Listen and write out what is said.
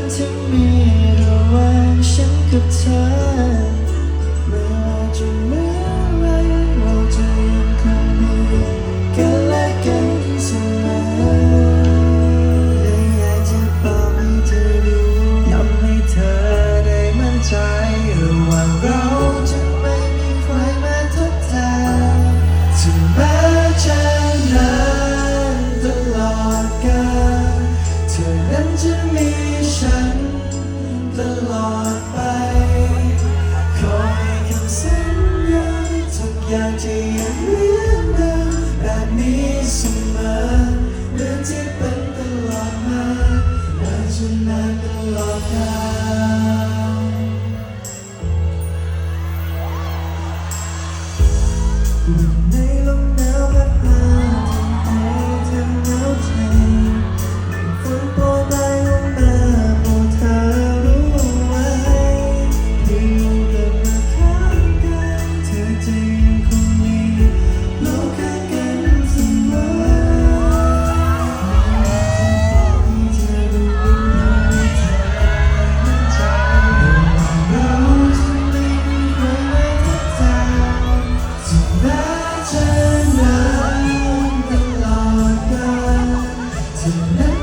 นที่มีระหว่างฉันกับเธอเว่าจะมืด เรื่องเดิมแบบนี้เสมอเรื่องที่เป็นตลอดมาและจนนานตลอดกาลในลมหนาว Amen.